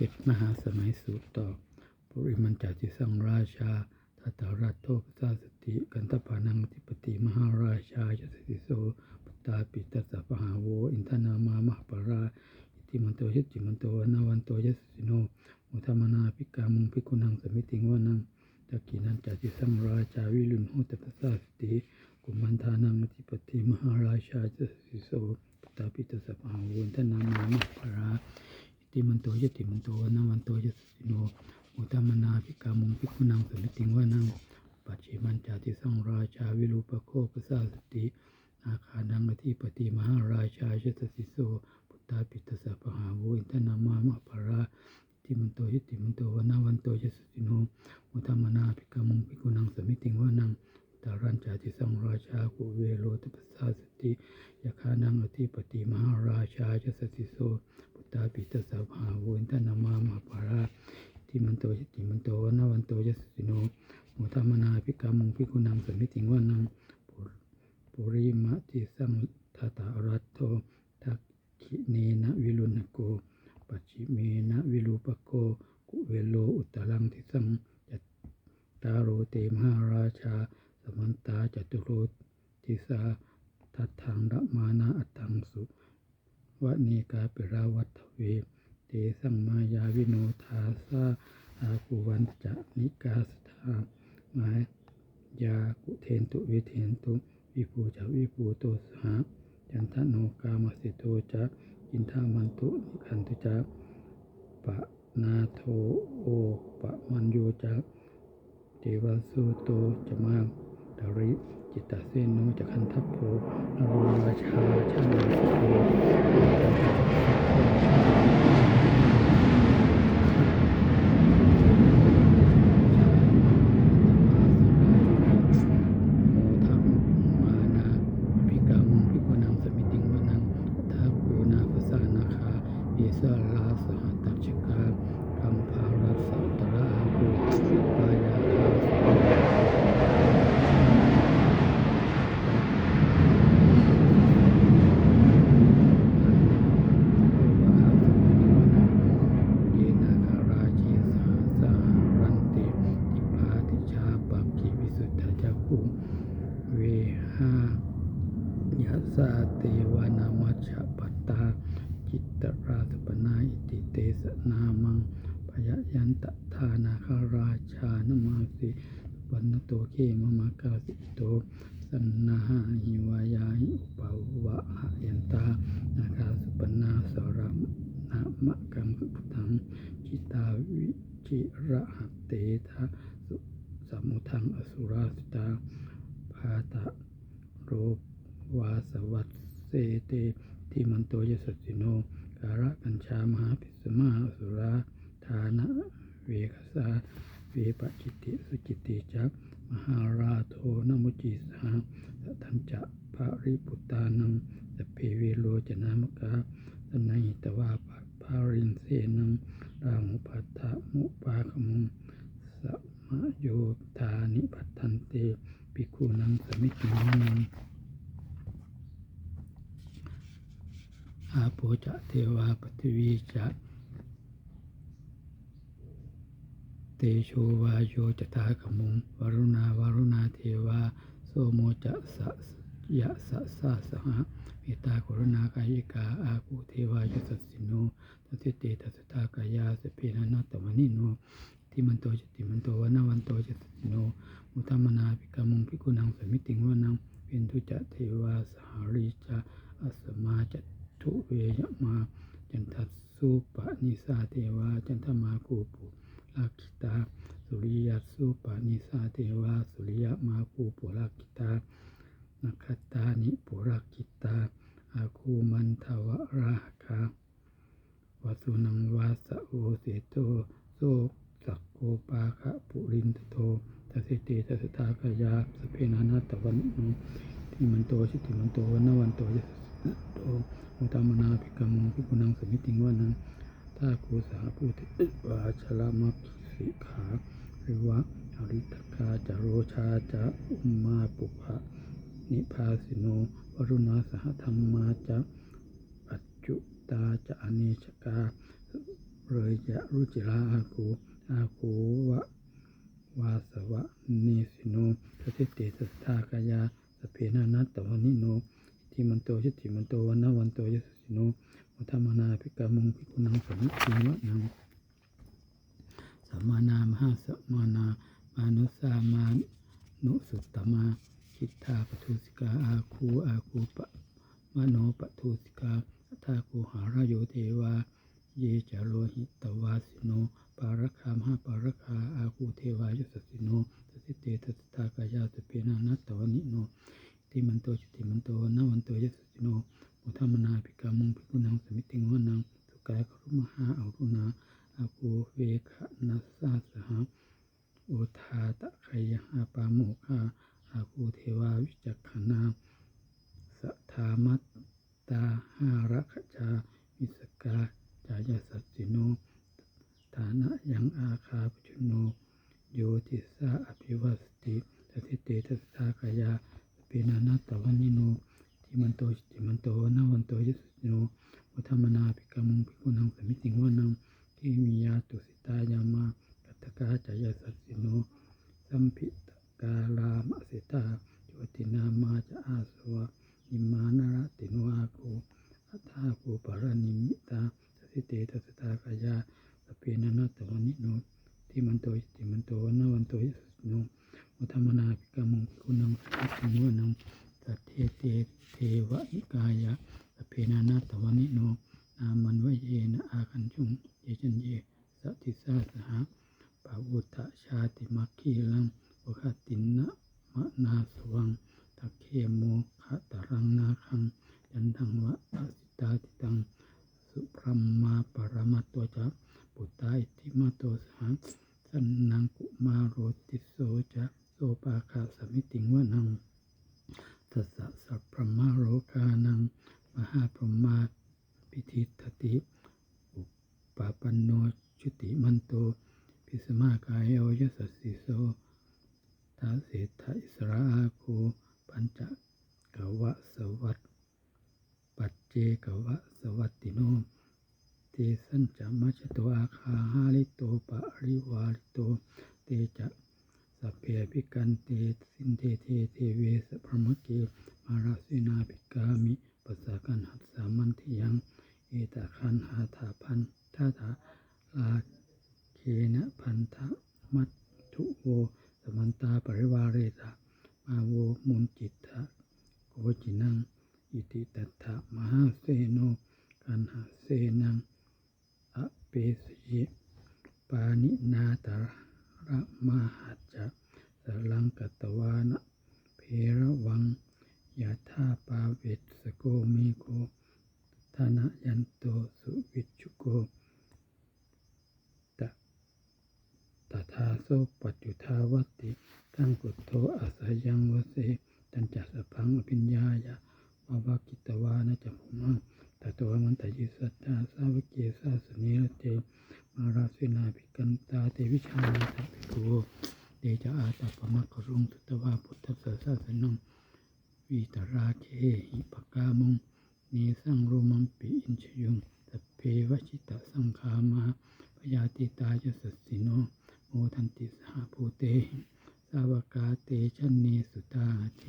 จ็ดมหาสมัยสูตรต่อปุริมันจาติสังราชาทัตตารัตโตปสาสติ กันตปานังติปติมหาราชายสสิโสปตาปิตัสสะปหาโว อินทนามามหปราอิติมันโตยิจิมันโตนาวันโตยสสิโนมุธรรมนาภิกามุงภิกุนังสมิติงวานังตะกินันจาติสังราชาวิลุนโหตปสาสติกุมันทานังอธิปติมหาราชาจะสิโสปตาปิตัสัพหาโวุนทนามามปราอ ติมันโตยติมันโตวนาวันโตยสิโนมุตมนาภิกามุงภิกขุนังสมิติงว่านังปัจฉิมันจาติสังราชาวิรูปโคปสาสติอาคานังอธิปติมหาราชาจะสิโสปตาปิตสัพหาวุนทนามามปราติมันโตยติมันโตวนาวันโตยสิโนมุตมนาภิกามุงภิกขุนังสมิติงว่านังตารัญจาติสังราชากุเวโรตปัสสาสติยาคานังอธิปติมหาราชาจะสติโส ตาปิตสาภาวุนทนามามาปาราทิมันโตยติมันโตวนวันโตยสสิโนโมทมนาภิกามุงภิกุนังสมิติงวานังปุริมะติสังทาตารัตโตทักขิเนนะวิรุณโกปัจฉิเมนะวิรูปโกกุเวโลอุตตรังทิสังจัตตาโรเตมหาราชา สมันตาจตุโรติสาทัตถังระมานาอัตถังสุ วนีกาปิราวัตเวเตสังมายาวิโนทาสาอากุวันจะนิกาสธามายากุเทนตุวิเทนตุวิภูจะวิภูโตสหจันทโนกามสิโตจะอินทามันตุนิคันตุจะปะนาโทโอปะมันโยจะเทวสุโตจะมาดาริจิตตเสนโนจะคันทัพโพนโรราชาชาลิสโพโมทังมานาภิกามุงภิกขุนังสมิติงวนังทาคูนาภาษานาคาอิสลาสหตัชกาคัมภารัสสะตระอาภูปายาคา เยนาคาราชีสาสารันติติปาติชาปักขิวิสุทธาจักปุเวหายาสาเตวานามัชฌะปัตตา จิตตราสปนาอิติเตสนามังพ ยันตทานาคาราชานมาสิวันโตเขมมากาสิโตสันนาหาหิวายาหิอุปาวะหยันตานาคาสุปนาสรมนามะกังสุปทังจิตาวิจิระหเตทะสุสมุทังอสุราสิตาภาตะโรวาสวัตเสเตที่มันโตยสสสิโนการะกัญชามหาปิสมาอสุราานะเวคสาเวปจิติสุจิติจักมหาราโทนมุจิสหสัทันจะภาริปุตานังสพเพเวโลจนามกาสนัยตวาปะภารินเสนังรามุปัฏฐมุปาคมุงสัมโยธานิปัฏันเตปิคูนังสมิตินังอาโปจะเทวาปฏิวีจะ เตโชวาโยจตากมุงวรุณาวรุณาเทวาโสโมจะสะยะสะสะสหะมตตากรุณากายิกาอาภูเทวายสัสสิโนตัสสิเตตัสตากายาสเพนะนัตตมนิโนทิมันโตจติมันโตวนาวันโตจติโนมุตมนาภิกามุงภิกุนังสมิติงวนังเป็นทุจะเทวาสหริจะอัสมาจะทุเวยมาจันทัสสุปะนิสาเทวาจันทมาคูปุ ลักขิตา สุริยัสุปะนิสาเทวา สุริยมาคูปุลักขิตานักตานิปุรักขิตา อาคูมันทวราคาวสุนังวาสะโอเสโตโสสักโกปาคะปุรินทโตทัสสิเตทัสตากายาสเพนานาตวันนุที่มันโตชิติมันโตวันวันโตยโตมุตามนาภิกรรมภิกุนังสมิติงว่านัง ถ้ากูสาผู้ติวาชลมักสิขาหรือว่าอริตกาจาโรชาจะอุมมาปุภะนิพาสิโนวรุณาสหธรรมาจะปัจจุตาจะอเนชกาเลยจะรุจิราอาคูอาคูวะวาสวะนิสิโนสติเตสัทธากายาสเพนานัตตวนิโนทิมันโตชิติมันโตวันนวันโตยสิโน มุทธมนาภิกามุงภิกขุนังสมิติวะนังสัมมานามหาสัมมานามานุสามานุสุตตมาคิทาปทุสิกาอาคูอาคูปะมโนปทุสิกาอัตาคูหารโยเทวา เยจโรหิตวาสิโน ปารคามหาปารคาอาคูเทวายสสิโนสสิเตตัสตากายาสเปนานัตตวนิโน ติมันโตจิติมันโตนาวันโตยสสิโน มุทธมนาภิกามุงภิกขุนังสมิติงวนังสุกายครุมหาอารุณาอาคูเวขนัสสาสหะโอทาตะไคยหาปาโมคาอาคูเทวาวิจักขนาสัทธามัตตาหารัคจามิสกาจายสัสสิโน ฐานะยังอาคาปจุโน โยติสาอภิวัสติตติเตทัสสากายาสเปนานาตวันนิโน ทิมันโตจิมันโตนาวันโตยสสิโนวัฒมนาภิกามุงภิกุนังสมิติงวนังที่มียาตุสิตายามากัตถกาจายสัสิโนสัมพิตกาลามสิตาจวตินามาจะอาสวะอิมานาระติโนอาโกอัตถาโกปารณิมิตาสสิเตทัสสตากายา สพเพนานาตวันนิโนทิมันโตอิติมันโตวันนวันโตยสสิโนมุทธมนาภิกามุงภิกขุนังสัพพิวนังสัทเทเตเทวนิกายะสพ เพนานาตวันนิโนนามันวเยนะอาคันชุงเยจันเยสติสาสหะปะวุตะชาติมัคคีลังโอคตินนะมะนาสวังตะเคโมขะตะรังนาคังยันทังวะอสิตาติตัง สุพรหมาปรมัตโตจะปุตตาอิติมาโตสหังสันนังกุมาโรติโสจะโสปาคาสมิติงวนังตัสสะสัพพรหมาโรกานัง มหาพรหมาพิธิตติอุ ปันโนชุติมันโต พิสมากายโยสสสิโสทาเสทอิสราอาโคปัญจกวะสวัตปัจเจกวะสวัตติโนเตสัญจะมัชโตอาคาหาลิโตปะริวาลิโต เตจะสัพเพพิกันเตสินเทเทเทเวสพรมเกมาราสินาภิกามิปัสสะกันหัสสามันทิยัง เอตาคันหาถาพันทาถาลาเคนะพันธะมัตถุโวสมันตาปริวาเรตามาโวมุนจิตตะโกจินัง อิติตัตถะมหาเสโนกันหาเสนังอเปสยิปานินาตาระมหัจจะส ลังกัตวานะเพระวังยาธาปาเวตสโกมีโกธนะยันโตสุวิชุโกตะตถาโสปัจจุทาวติตั้งกุโตอาสยังวเสตันจัสสะพังอภิญญายะ วาวากิตวานะจัมพุมังตตวมันตยิสัตตาสาวกเกสาสเนรเตมาราสินาภิกันตาเตวิชานาตภิกขุเดจาอาตาปมักกรุงสุตวาพุทธสสะสนัง วีตราเคหิปกามงเนสังโรมัมปิอินชยุงสพเพวชิตะสังคามาพยาติตายสัสสิโนโมทันติสหภูเตสาวกาเตชันเนสุตาเท